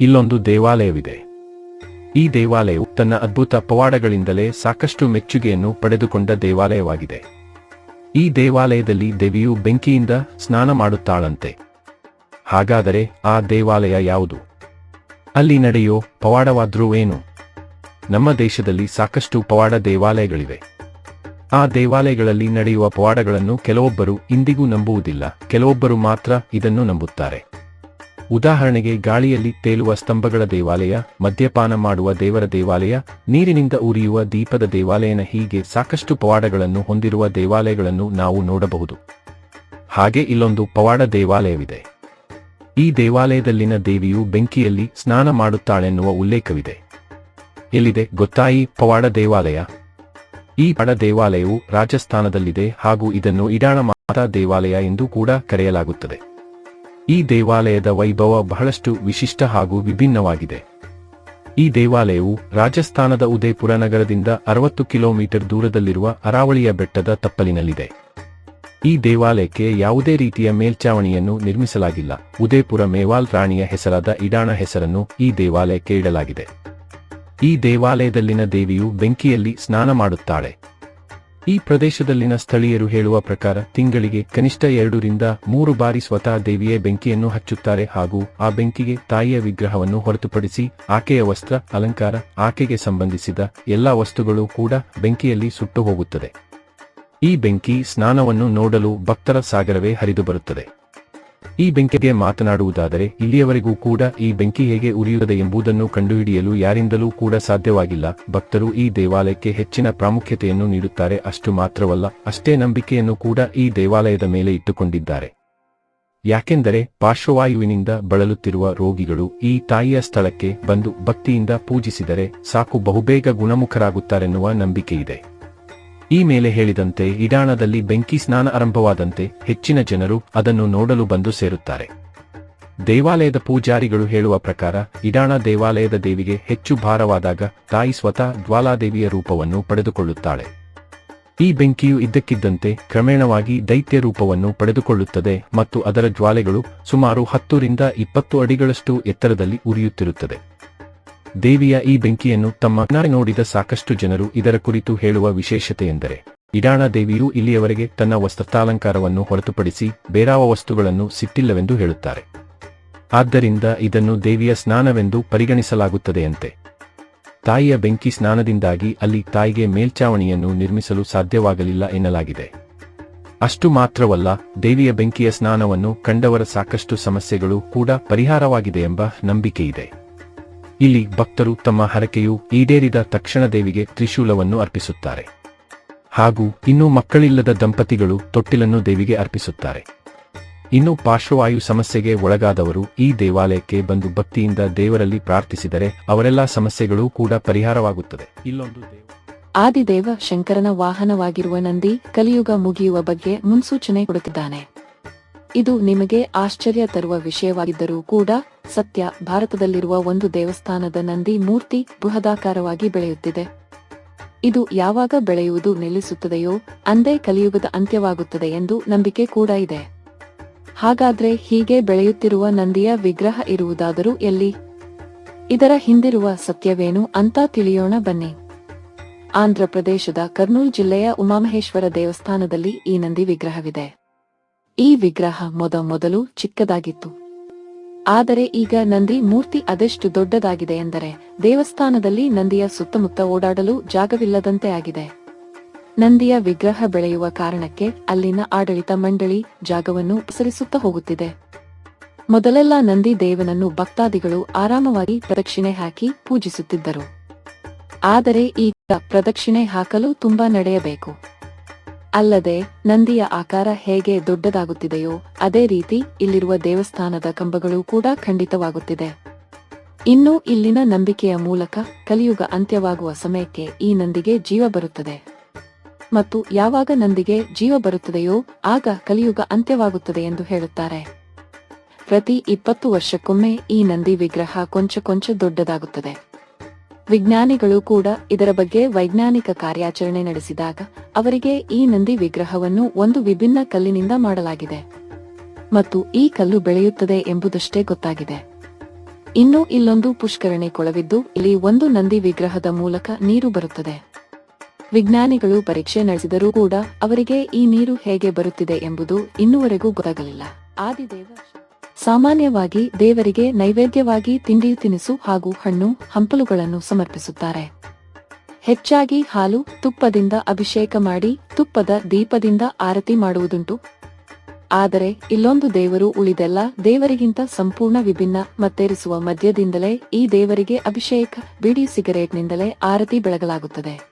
ಇಲ್ಲೊಂದು ದೇವಾಲಯವಿದೆ. ಈ ದೇವಾಲಯವು ತನ್ನ ಅದ್ಭುತ ಪವಾಡಗಳಿಂದಲೇ ಸಾಕಷ್ಟು ಮೆಚ್ಚುಗೆಯನ್ನು ಪಡೆದುಕೊಂಡ ದೇವಾಲಯವಾಗಿದೆ. ಈ ದೇವಾಲಯದಲ್ಲಿ ದೇವಿಯು ಬೆಂಕಿಯಿಂದ ಸ್ನಾನ ಮಾಡುತ್ತಾಳಂತೆ. ಹಾಗಾದರೆ ಆ ದೇವಾಲಯ ಯಾವುದು? ಅಲ್ಲಿ ನಡೆಯೋ ಪವಾಡವಾದ್ರೂ ಏನು? ನಮ್ಮ ದೇಶದಲ್ಲಿ ಸಾಕಷ್ಟು ಪವಾಡ ದೇವಾಲಯಗಳಿವೆ. ಆ ದೇವಾಲಯಗಳಲ್ಲಿ ನಡೆಯುವ ಪವಾಡಗಳನ್ನು ಕೆಲವೊಬ್ಬರು ಇಂದಿಗೂ ನಂಬುವುದಿಲ್ಲ, ಕೆಲವೊಬ್ಬರು ಮಾತ್ರ ಇದನ್ನು ನಂಬುತ್ತಾರೆ. ಉದಾಹರಣೆಗೆ ಗಾಳಿಯಲ್ಲಿ ತೇಲುವ ಸ್ತಂಭಗಳ ದೇವಾಲಯ, ಮದ್ಯಪಾನ ಮಾಡುವ ದೇವರ ದೇವಾಲಯ, ನೀರಿನಿಂದ ಉರಿಯುವ ದೀಪದ ದೇವಾಲಯನ ಹೀಗೆ ಸಾಕಷ್ಟು ಪವಾಡಗಳನ್ನು ಹೊಂದಿರುವ ದೇವಾಲಯಗಳನ್ನು ನಾವು ನೋಡಬಹುದು. ಹಾಗೆ ಇಲ್ಲೊಂದು ಪವಾಡ ದೇವಾಲಯವಿದೆ. ಈ ದೇವಾಲಯದಲ್ಲಿನ ದೇವಿಯು ಬೆಂಕಿಯಲ್ಲಿ ಸ್ನಾನ ಮಾಡುತ್ತಾಳೆನ್ನುವ ಉಲ್ಲೇಖವಿದೆ. ಎಲ್ಲಿದೆ ಗೊತ್ತಾಯಿ ಪವಾಡ ದೇವಾಲಯ? ಈ ಪಡ ದೇವಾಲಯವು ರಾಜಸ್ಥಾನದಲ್ಲಿದೆ ಹಾಗೂ ಇದನ್ನು ಇಡಾಳ ಮಾತಾ ದೇವಾಲಯ ಎಂದು ಕೂಡ ಕರೆಯಲಾಗುತ್ತದೆ. ಈ ದೇವಾಲಯದ ವೈಭವ ಬಹಳಷ್ಟು ವಿಶಿಷ್ಟ ಹಾಗೂ ವಿಭಿನ್ನವಾಗಿದೆ. ಈ ದೇವಾಲಯವು ರಾಜಸ್ಥಾನದ ಉದಯಪುರ ನಗರದಿಂದ ಅರವತ್ತು ಕಿಲೋಮೀಟರ್ ದೂರದಲ್ಲಿರುವ ಅರಾವಳಿಯ ಬೆಟ್ಟದ ತಪ್ಪಲಿನಲ್ಲಿದೆ. ಈ ದೇವಾಲಯಕ್ಕೆ ಯಾವುದೇ ರೀತಿಯ ಮೇಲ್ಚಾವಣಿಯನ್ನು ನಿರ್ಮಿಸಲಾಗಿಲ್ಲ. ಉದಯಪುರ ಮೇವಾಲ್ ರಾಣಿಯ ಹೆಸರಾದ ಇಡಾಣ ಹೆಸರನ್ನು ಈ ದೇವಾಲಯಕ್ಕೆ ಇಡಲಾಗಿದೆ. ಈ ದೇವಾಲಯದಲ್ಲಿನ ದೇವಿಯು ಬೆಂಕಿಯಲ್ಲಿ ಸ್ನಾನ ಮಾಡುತ್ತಾಳೆ. ಈ ಪ್ರದೇಶದಲ್ಲಿನ ಸ್ಥಳೀಯರು ಹೇಳುವ ಪ್ರಕಾರ ತಿಂಗಳಿಗೆ ಕನಿಷ್ಠ ಎರಡರಿಂದ ಮೂರು ಬಾರಿ ಸ್ವತಃ ದೇವಿಯೇ ಬೆಂಕಿಯನ್ನು ಹಚ್ಚುತ್ತಾರೆ ಹಾಗೂ ಆ ಬೆಂಕಿಗೆ ತಾಯಿಯ ವಿಗ್ರಹವನ್ನು ಹೊರತುಪಡಿಸಿ ಆಕೆಯ ವಸ್ತ್ರ, ಅಲಂಕಾರ, ಆಕೆಗೆ ಸಂಬಂಧಿಸಿದ ಎಲ್ಲಾ ವಸ್ತುಗಳು ಕೂಡ ಬೆಂಕಿಯಲ್ಲಿ ಸುಟ್ಟು ಹೋಗುತ್ತದೆ ಈ ಬೆಂಕಿ ಸ್ನಾನವನ್ನು ನೋಡಲು ಭಕ್ತರ ಸಾಗರವೇ ಹರಿದು ಬರುತ್ತದೆ ಈ ಬೆಂಕಿಗೆ ಮಾತನಾಡುವುದಾದರೆ, ಇಲ್ಲಿಯವರೆಗೂ ಕೂಡ ಈ ಬೆಂಕಿ ಹೇಗೆ ಉರಿಯುತ್ತದೆ ಎಂಬುದನ್ನು ಕಂಡುಹಿಡಿಯಲು ಯಾರಿಂದಲೂ ಕೂಡ ಸಾಧ್ಯವಾಗಿಲ್ಲ. ಭಕ್ತರು ಈ ದೇವಾಲಯಕ್ಕೆ ಹೆಚ್ಚಿನ ಪ್ರಾಮುಖ್ಯತೆಯನ್ನು ನೀಡುತ್ತಾರೆ, ಅಷ್ಟು ಮಾತ್ರವಲ್ಲ, ಅಷ್ಟೇ ನಂಬಿಕೆಯನ್ನು ಕೂಡ ಈ ದೇವಾಲಯದ ಮೇಲೆ ಇಟ್ಟುಕೊಂಡಿದ್ದಾರೆ. ಯಾಕೆಂದರೆ, ಪಾರ್ಶ್ವವಾಯುವಿನಿಂದ ಬಳಲುತ್ತಿರುವ ರೋಗಿಗಳು ಈ ತಾಯಿಯ ಸ್ಥಳಕ್ಕೆ ಬಂದು ಭಕ್ತಿಯಿಂದ ಪೂಜಿಸಿದರೆ ಸಾಕು ಬಹುಬೇಗ ಗುಣಮುಖರಾಗುತ್ತಾರೆನ್ನುವ ನಂಬಿಕೆಯಿದೆ. ಈ ಮೇಲೆ ಹೇಳಿದಂತೆ ಇಡಾಣದಲ್ಲಿ ಬೆಂಕಿ ಸ್ನಾನ ಆರಂಭವಾದಂತೆ ಹೆಚ್ಚಿನ ಜನರು ಅದನ್ನು ನೋಡಲು ಬಂದು ಸೇರುತ್ತಾರೆ. ದೇವಾಲಯದ ಪೂಜಾರಿಗಳು ಹೇಳುವ ಪ್ರಕಾರ ಇಡಾಣ ದೇವಾಲಯದ ದೇವಿಗೆ ಹೆಚ್ಚು ಭಾರವಾದಾಗ ತಾಯಿ ಸ್ವತಃ ಜ್ವಾಲಾದೇವಿಯ ರೂಪವನ್ನು ಪಡೆದುಕೊಳ್ಳುತ್ತಾಳೆ. ಈ ಬೆಂಕಿಯು ಇದ್ದಕ್ಕಿದ್ದಂತೆ ಕ್ರಮೇಣವಾಗಿ ದೈತ್ಯ ರೂಪವನ್ನು ಪಡೆದುಕೊಳ್ಳುತ್ತದೆ ಮತ್ತು ಅದರ ಜ್ವಾಲೆಗಳು ಸುಮಾರು ಹತ್ತರಿಂದ ಇಪ್ಪತ್ತು ಅಡಿಗಳಷ್ಟು ಎತ್ತರದಲ್ಲಿ ಉರಿಯುತ್ತಿರುತ್ತದೆ. ದೇವಿಯ ಈ ಬೆಂಕಿಯನ್ನು ತಮ್ಮ ನೋಡಿದ ಸಾಕಷ್ಟು ಜನರು ಇದರ ಕುರಿತು ಹೇಳುವ ವಿಶೇಷತೆಯೆಂದರೆ ಇಡಾಣ ದೇವಿಯು ಇಲ್ಲಿಯವರೆಗೆ ತನ್ನ ವಸ್ತ್ರತಾಲಂಕಾರವನ್ನು ಹೊರತುಪಡಿಸಿ ಬೇರಾವ ವಸ್ತುಗಳನ್ನು ಸಿಟ್ಟಿಲ್ಲವೆಂದು ಹೇಳುತ್ತಾರೆ. ಆದ್ದರಿಂದ ಇದನ್ನು ದೇವಿಯ ಸ್ನಾನವೆಂದು ಪರಿಗಣಿಸಲಾಗುತ್ತದೆಯಂತೆ. ತಾಯಿಯ ಬೆಂಕಿ ಸ್ನಾನದಿಂದಾಗಿ ಅಲ್ಲಿ ತಾಯಿಗೆ ಮೇಲ್ಚಾವಣಿಯನ್ನು ನಿರ್ಮಿಸಲು ಸಾಧ್ಯವಾಗಲಿಲ್ಲ ಎನ್ನಲಾಗಿದೆ. ಅಷ್ಟು ಮಾತ್ರವಲ್ಲ, ದೇವಿಯ ಬೆಂಕಿಯ ಸ್ನಾನವನ್ನು ಕಂಡವರ ಸಾಕಷ್ಟು ಸಮಸ್ಯೆಗಳು ಕೂಡ ಪರಿಹಾರವಾಗಿದೆ ಎಂಬ ನಂಬಿಕೆಯಿದೆ. ಇಲ್ಲಿ ಭಕ್ತರು ತಮ್ಮ ಹರಕೆಯು ಈಡೇರಿದ ತಕ್ಷಣ ದೇವಿಗೆ ತ್ರಿಶೂಲವನ್ನು ಅರ್ಪಿಸುತ್ತಾರೆ. ಹಾಗೂ ಇನ್ನು ಮಕ್ಕಳಿಲ್ಲದ ದಂಪತಿಗಳು ತೊಟ್ಟಿಲನ್ನು ದೇವಿಗೆ ಅರ್ಪಿಸುತ್ತಾರೆ. ಇನ್ನು ಪಾರ್ಶ್ವವಾಯು ಸಮಸ್ಯೆಗೆ ಒಳಗಾದವರು ಈ ದೇವಾಲಯಕ್ಕೆ ಬಂದು ಭಕ್ತಿಯಿಂದ ದೇವರಲ್ಲಿ ಪ್ರಾರ್ಥಿಸಿದರೆ ಅವರೆಲ್ಲಾ ಸಮಸ್ಯೆಗಳು ಕೂಡ ಪರಿಹಾರವಾಗುತ್ತದೆ. ಇಲ್ಲೊಂದು ದೇವ ಆದಿದೇವ ಶಂಕರನ ವಾಹನವಾಗಿರುವ ನಂದಿ ಕಲಿಯುಗ ಮುಗಿಯುವ ಬಗ್ಗೆ ಮುನ್ಸೂಚನೆ ಕೊಡುತ್ತಿದ್ದಾನೆ. ಇದು ನಿಮಗೆ ಆಶ್ಚರ್ಯ ತರುವ ವಿಷಯವಾಗಿದ್ದರೂ ಕೂಡ ಸತ್ಯ ಭಾರತದಲ್ಲಿರುವ ಒಂದು ದೇವಸ್ಥಾನದ ನಂದಿ ಮೂರ್ತಿ ಬೃಹದಾಕಾರವಾಗಿ ಬೆಳೆಯುತ್ತಿದೆ. ಇದು ಯಾವಾಗ ಬೆಳೆಯುವುದು ನಿಲ್ಲಿಸುತ್ತದೆಯೋ ಅಂದೇ ಕಲಿಯುಗದ ಅಂತ್ಯವಾಗುತ್ತದೆ ಎಂದು ನಂಬಿಕೆ ಕೂಡ ಇದೆ. ಹಾಗಾದ್ರೆ ಹೀಗೆ ಬೆಳೆಯುತ್ತಿರುವ ನಂದಿಯ ವಿಗ್ರಹ ಇರುವುದಾದರೂ ಎಲ್ಲಿ? ಇದರ ಹಿಂದಿರುವ ಸತ್ಯವೇನು ಅಂತ ತಿಳಿಯೋಣ ಬನ್ನಿ. ಆಂಧ್ರಪ್ರದೇಶದ ಕರ್ನೂಲ್ ಜಿಲ್ಲೆಯ ಉಮಾಮಹೇಶ್ವರ ದೇವಸ್ಥಾನದಲ್ಲಿ ಈ ನಂದಿ ವಿಗ್ರಹವಿದೆ. ಈ ವಿಗ್ರಹ ಮೊದ ಮೊದಲು ಚಿಕ್ಕದಾಗಿತ್ತು. ಆದರೆ ಈಗ ನಂದಿ ಮೂರ್ತಿ ಅದೆಷ್ಟು ದೊಡ್ಡದಾಗಿದೆ ಎಂದರೆ ದೇವಸ್ಥಾನದಲ್ಲಿ ನಂದಿಯ ಸುತ್ತಮುತ್ತ ಓಡಾಡಲು ಜಾಗವಿಲ್ಲದಂತೆ ಆಗಿದೆ. ನಂದಿಯ ವಿಗ್ರಹ ಬೆಳೆಯುವ ಕಾರಣಕ್ಕೆ ಅಲ್ಲಿನ ಆಡಳಿತ ಮಂಡಳಿ ಜಾಗವನ್ನು ಉಪಸರಿಸುತ್ತಾ ಹೋಗುತ್ತಿದೆ. ಮೊದಲೆಲ್ಲ ನಂದಿ ದೇವನನ್ನು ಭಕ್ತಾದಿಗಳು ಆರಾಮವಾಗಿ ಪ್ರದಕ್ಷಿಣೆ ಹಾಕಿ ಪೂಜಿಸುತ್ತಿದ್ದರು. ಆದರೆ ಈಗ ಪ್ರದಕ್ಷಿಣೆ ಹಾಕಲು ತುಂಬಾ ನಡೆಯಬೇಕು. ಅಲ್ಲದೆ, ನಂದಿಯ ಆಕಾರ ಹೇಗೆ ದೊಡ್ಡದಾಗುತ್ತಿದೆಯೋ ಅದೇ ರೀತಿ ಇಲ್ಲಿರುವ ದೇವಸ್ಥಾನದ ಕಂಬಗಳು ಕೂಡ ಖಂಡಿತವಾಗುತ್ತಿದೆ. ಇನ್ನು ಇಲ್ಲಿನ ನಂಬಿಕೆಯ ಮೂಲಕ ಕಲಿಯುಗ ಅಂತ್ಯವಾಗುವ ಸಮಯಕ್ಕೆ ಈ ನಂದಿಗೆ ಜೀವ ಬರುತ್ತದೆ. ಮತ್ತು ಯಾವಾಗ ನಂದಿಗೆ ಜೀವ ಬರುತ್ತದೆಯೋ ಆಗ ಕಲಿಯುಗ ಅಂತ್ಯವಾಗುತ್ತದೆ ಎಂದು ಹೇಳುತ್ತಾರೆ. ಪ್ರತಿ ಇಪ್ಪತ್ತು ವರ್ಷಕ್ಕೊಮ್ಮೆ ಈ ನಂದಿ ವಿಗ್ರಹ ಕೊಂಚ ಕೊಂಚ ದೊಡ್ಡದಾಗುತ್ತದೆ. ವಿಜ್ಞಾನಿಗಳು ಕೂಡ ಇದರ ಬಗ್ಗೆ ವೈಜ್ಞಾನಿಕ ಕಾರ್ಯಾಚರಣೆ ನಡೆಸಿದಾಗ ಅವರಿಗೆ ಈ ನಂದಿ ವಿಗ್ರಹವನ್ನು ಒಂದು ವಿಭಿನ್ನ ಕಲ್ಲಿನಿಂದ ಮಾಡಲಾಗಿದೆ. ಮತ್ತು ಈ ಕಲ್ಲು ಬೆಳೆಯುತ್ತದೆ ಎಂಬುದಷ್ಟೇ ಗೊತ್ತಾಗಿದೆ. ಇನ್ನು ಇಲ್ಲೊಂದು ಪುಷ್ಕರಣೆ ಕೊಳವಿದ್ದು ಇಲ್ಲಿ ಒಂದು ನಂದಿ ವಿಗ್ರಹದ ಮೂಲಕ ನೀರು ಬರುತ್ತದೆ. ವಿಜ್ಞಾನಿಗಳು ಪರೀಕ್ಷೆ ನಡೆಸಿದರೂ ಕೂಡ ಅವರಿಗೆ ಈ ನೀರು ಹೇಗೆ ಬರುತ್ತಿದೆ ಎಂಬುದು ಇನ್ನುವರೆಗೂ ಗೊತ್ತಾಗಲಿಲ್ಲ. ಆದಿದೇವ ಸಾಮಾನ್ಯವಾಗಿ ದೇವರಿಗೆ ನೈವೇದ್ಯವಾಗಿ ತಿಂಡಿ ತಿನಿಸು ಹಾಗೂ ಹಣ್ಣು, ಹಂಪಲುಗಳನ್ನು ಸಮರ್ಪಿಸುತ್ತಾರೆ. ಹೆಚ್ಚಾಗಿ ಹಾಲು, ತುಪ್ಪದಿಂದ ಅಭಿಷೇಕ ಮಾಡಿ, ತುಪ್ಪದ ದೀಪದಿಂದ ಆರತಿ ಮಾಡುವುದುಂಟು. ಆದರೆ ಇಲ್ಲೊಂದು ದೇವರು ಉಳಿದೆಲ್ಲ ದೇವರಿಗಿಂತ ಸಂಪೂರ್ಣ ವಿಭಿನ್ನ ಮತ್ತೇರಿಸುವ ಮಧ್ಯದಿಂದಲೇ ಈ ದೇವರಿಗೆ ಅಭಿಷೇಕ, ಬಿಡಿ, ಸಿಗರೇಟ್ನಿಂದಲೇ ಆರತಿ ಬೆಳಗಲಾಗುತ್ತದೆ.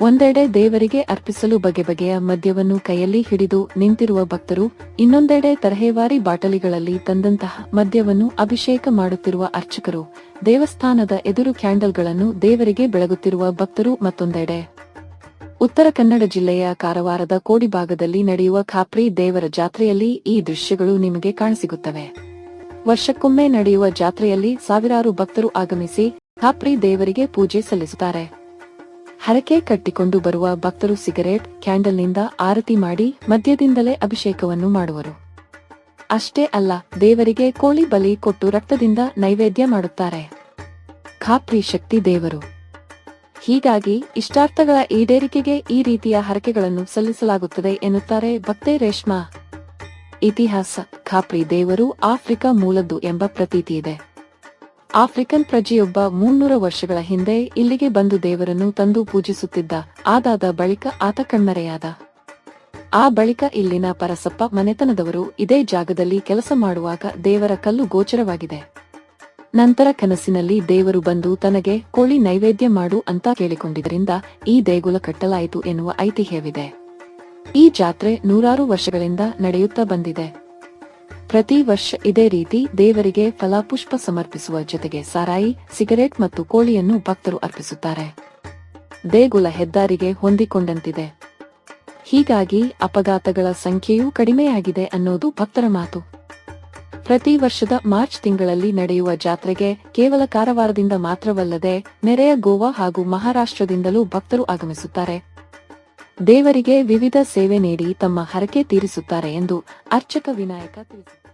ಒಂದೆಡೆ ದೇವರಿಗೆ ಅರ್ಪಿಸಲು ಬಗೆ ಬಗೆಯ ಮದ್ಯವನ್ನು ಕೈಯಲ್ಲಿ ಹಿಡಿದು ನಿಂತಿರುವ ಭಕ್ತರು, ಇನ್ನೊಂದೆಡೆ ತರಹೇವಾರಿ ಬಾಟಲಿಗಳಲ್ಲಿ ತಂದಂತಹ ಮದ್ಯವನ್ನು ಅಭಿಷೇಕ ಮಾಡುತ್ತಿರುವ ಅರ್ಚಕರು, ದೇವಸ್ಥಾನದ ಎದುರು ಕ್ಯಾಂಡಲ್ಗಳನ್ನು ದೇವರಿಗೆ ಬೆಳಗುತ್ತಿರುವ ಭಕ್ತರು ಮತ್ತೊಂದೆಡೆ. ಉತ್ತರ ಕನ್ನಡ ಜಿಲ್ಲೆಯ ಕಾರವಾರದ ಕೋಡಿಭಾಗದಲ್ಲಿ ನಡೆಯುವ ಖಾಪ್ರಿ ದೇವರ ಜಾತ್ರೆಯಲ್ಲಿ ಈ ದೃಶ್ಯಗಳು ನಿಮಗೆ ಕಾಣಸಿಗುತ್ತವೆ. ವರ್ಷಕ್ಕೊಮ್ಮೆ ನಡೆಯುವ ಜಾತ್ರೆಯಲ್ಲಿ ಸಾವಿರಾರು ಭಕ್ತರು ಆಗಮಿಸಿ ಖಾಪ್ರಿ ದೇವರಿಗೆ ಪೂಜೆ ಸಲ್ಲಿಸುತ್ತಾರೆ. ಹರಕೆ ಕಟ್ಟಿಕೊಂಡು ಬರುವ ಭಕ್ತರು ಸಿಗರೇಟ್, ಕ್ಯಾಂಡಲ್ನಿಂದ ಆರತಿ ಮಾಡಿ ಮದ್ಯದಿಂದಲೇ ಅಭಿಷೇಕವನ್ನು ಮಾಡುವರು. ಅಷ್ಟೇ ಅಲ್ಲ, ದೇವರಿಗೆ ಕೋಳಿ ಬಲಿ ಕೊಟ್ಟು ರಕ್ತದಿಂದ ನೈವೇದ್ಯ ಮಾಡುತ್ತಾರೆ. ಖಾಪ್ರಿ ಶಕ್ತಿ ದೇವರು. ಹೀಗಾಗಿ ಇಷ್ಟಾರ್ಥಗಳ ಈಡೇರಿಕೆಗೆ ಈ ರೀತಿಯ ಹರಕೆಗಳನ್ನು ಸಲ್ಲಿಸಲಾಗುತ್ತದೆ ಎನ್ನುತ್ತಾರೆ ಭಕ್ತೆ ರೇಷ್ಮಾ. ಇತಿಹಾಸ ಖಾಪ್ರಿ ದೇವರು ಆಫ್ರಿಕಾ ಮೂಲದ್ದು ಎಂಬ ಪ್ರತೀತಿ ಇದೆ. ಆಫ್ರಿಕನ್ ಪ್ರಜೆಯೊಬ್ಬ ಮುನ್ನೂರ ವರ್ಷಗಳ ಹಿಂದೆ ಇಲ್ಲಿಗೆ ಬಂದು ದೇವರನ್ನು ತಂದು ಪೂಜಿಸುತ್ತಿದ್ದ, ಆದಾದ ಬಳಿಕ ಆತ ಕಣ್ಮರೆಯಾದ. ಆ ಬಳಿಕ ಇಲ್ಲಿನ ಪರಸಪ್ಪ ಮನೆತನದವರು ಇದೇ ಜಾಗದಲ್ಲಿ ಕೆಲಸ ಮಾಡುವಾಗ ದೇವರ ಕಲ್ಲು ಗೋಚರವಾಗಿದೆ. ನಂತರ ಕನಸಿನಲ್ಲಿ ದೇವರು ಬಂದು ತನಗೆ, ಕೋಳಿ ನೈವೇದ್ಯ ಮಾಡು ಅಂತ ಕೇಳಿಕೊಂಡಿದ್ದರಿಂದ ಈ ದೇಗುಲ ಕಟ್ಟಲಾಯಿತು ಎನ್ನುವ ಐತಿಹ್ಯವಿದೆ. ಈ ಜಾತ್ರೆ ನೂರಾರು ವರ್ಷಗಳಿಂದ ನಡೆಯುತ್ತಾ ಬಂದಿದೆ. ಪ್ರತಿ ವರ್ಷ ಇದೇ ರೀತಿ ದೇವರಿಗೆ ಫಲಪುಷ್ಪ ಸಮರ್ಪಿಸುವ ಜೊತೆಗೆ ಸಾರಾಯಿ, ಸಿಗರೇಟ್ ಮತ್ತು ಕೋಳಿಯನ್ನು ಭಕ್ತರು ಅರ್ಪಿಸುತ್ತಾರೆ. ದೇಗುಲ ಹೆದ್ದಾರಿಗೆ ಹೊಂದಿಕೊಂಡಂತಿದೆ. ಹೀಗಾಗಿ ಅಪಘಾತಗಳ ಸಂಖ್ಯೆಯೂ ಕಡಿಮೆಯಾಗಿದೆ ಅನ್ನೋದು ಭಕ್ತರ ಮಾತು. ಪ್ರತಿ ವರ್ಷದ ಮಾರ್ಚ್ ತಿಂಗಳಲ್ಲಿ ನಡೆಯುವ ಜಾತ್ರೆಗೆ ಕೇವಲ ಕಾರವಾರದಿಂದ ಮಾತ್ರವಲ್ಲದೆ ನೆರೆಯ ಗೋವಾ ಹಾಗೂ ಮಹಾರಾಷ್ಟ್ರದಿಂದಲೂ ಭಕ್ತರು ಆಗಮಿಸುತ್ತಾರೆ. ದೇವರಿಗೆ ವಿವಿಧ ಸೇವೆ ನೀಡಿ ತಮ್ಮ ಹರಕೆ ತೀರಿಸುತ್ತಾರೆ ಎಂದು ಅರ್ಚಕ ವಿನಾಯಕ ತಿಳಿಸಿದ್ದಾರೆ.